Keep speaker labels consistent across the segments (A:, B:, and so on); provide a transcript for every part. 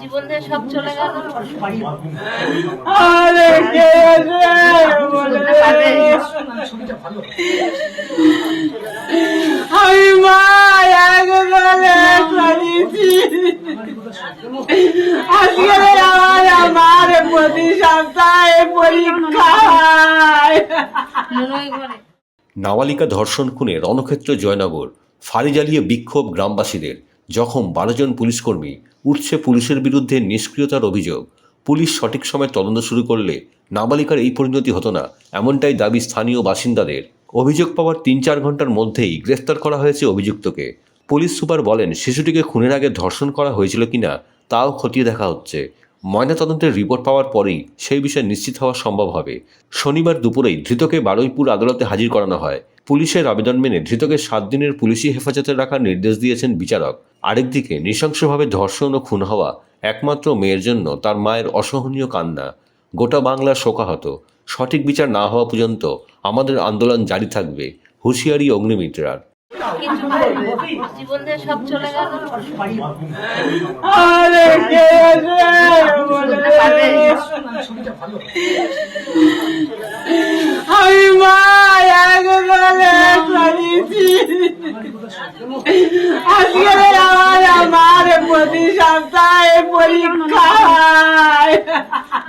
A: জীবন সব চলে গেল।
B: আরে কে? আমি মা একবারে করেছি আজকে আমার আমার প্রতি সপ্তাহে পরীক্ষা।
C: নাবালিকা ধর্ষণ খুনে রণক্ষেত্র জয়নগর ফাঁড়ি জ্বালিয়ে বিক্ষোভ গ্রামবাসীদের। জখম বারো জন পুলিশকর্মী উঠছে পুলিশের বিরুদ্ধে নিষ্ক্রিয়তার অভিযোগ, পুলিশ সঠিক সময় তদন্ত শুরু করলে নাবালিকার এই পরিণতি হতো না, এমনটাই দাবি স্থানীয় বাসিন্দাদের। অভিযোগ পাওয়ার তিন চার ঘণ্টার মধ্যেই গ্রেফতার করা হয়েছে অভিযুক্তকে। পুলিশ সুপার বলেন, শিশুটিকে খুনের আগে ধর্ষণ করা হয়েছিল কিনা তাও খতিয়ে দেখা হচ্ছে। ময়নাতদন্তের রিপোর্ট পাওয়ার পরেই সেই বিষয়ে নিশ্চিত হওয়া সম্ভব হবে। শনিবার দুপুরেই ধৃতকে বারুইপুর আদালতে হাজির করানো হয়। পুলিশের আবেদন মেনে ধৃতকে সাত দিনের পুলিশি হেফাজতে রাখার নির্দেশ দিয়েছেন বিচারক। আরেকদিকে নৃশংসভাবে ধর্ষণ ও খুন হওয়া একমাত্র মেয়ের জন্য তার মায়ের অসহনীয় কান্না। গোটা বাংলা শোকাহত। সঠিক বিচার না হওয়া পর্যন্ত আমাদের আন্দোলন জারি থাকবে হুঁশিয়ারি অগ্নিমিত্রার।
A: জীবন সব চলে গেল?
B: আমি মা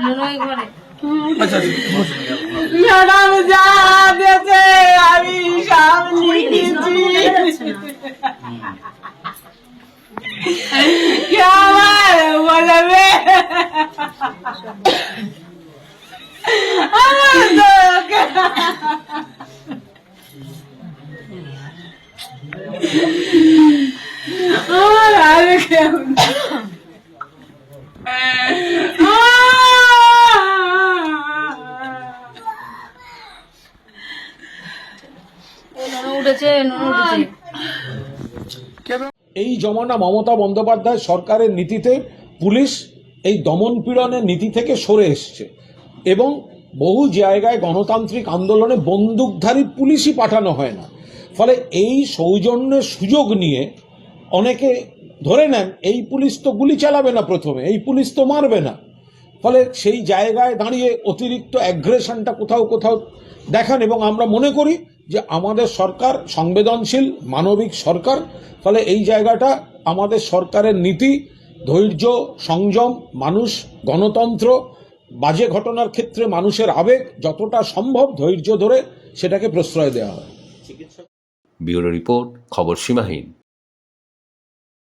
A: নুনুই ঘরে
B: ম্যাডাম যা দিয়েছে আমি সব লিখেছি। আমার বলবে আমার তো আমার আর কেউ
A: নুনু উঠেছে উঠেছে।
D: এই জমানা মমতা বন্দ্যোপাধ্যায় সরকারের নীতিতে পুলিশ এই দমন পীড়নের নীতি থেকে সরে এসছে এবং বহু জায়গায় গণতান্ত্রিক আন্দোলনে বন্দুকধারী পুলিশই পাঠানো হয় না। ফলে এই সৌজন্যের সুযোগ নিয়ে অনেকে ধরে নেন এই পুলিশ তো গুলি চালাবে না প্রথমে এই পুলিশ তো মারবে না। ফলে সেই জায়গায় দাঁড়িয়ে অতিরিক্ত অ্যাগ্রেশনটা কোথাও কোথাও দেখান এবং আমরা মনে করি যে আমাদের সরকার সংবেদনশীল, মানবিক সরকার, ফলে এই জায়গাটা আমাদের সরকারের নীতি, ধৈর্য, সংযম, মানুষ, গণতন্ত্র, বাজে ঘটনার ক্ষেত্রে মানুষের আবেগ, যতটা সম্ভব ধৈর্য ধরে সেটাকে প্রশ্রয় দেওয়া হয়।
C: ব্যুরো রিপোর্ট, খবর সীমাহীন।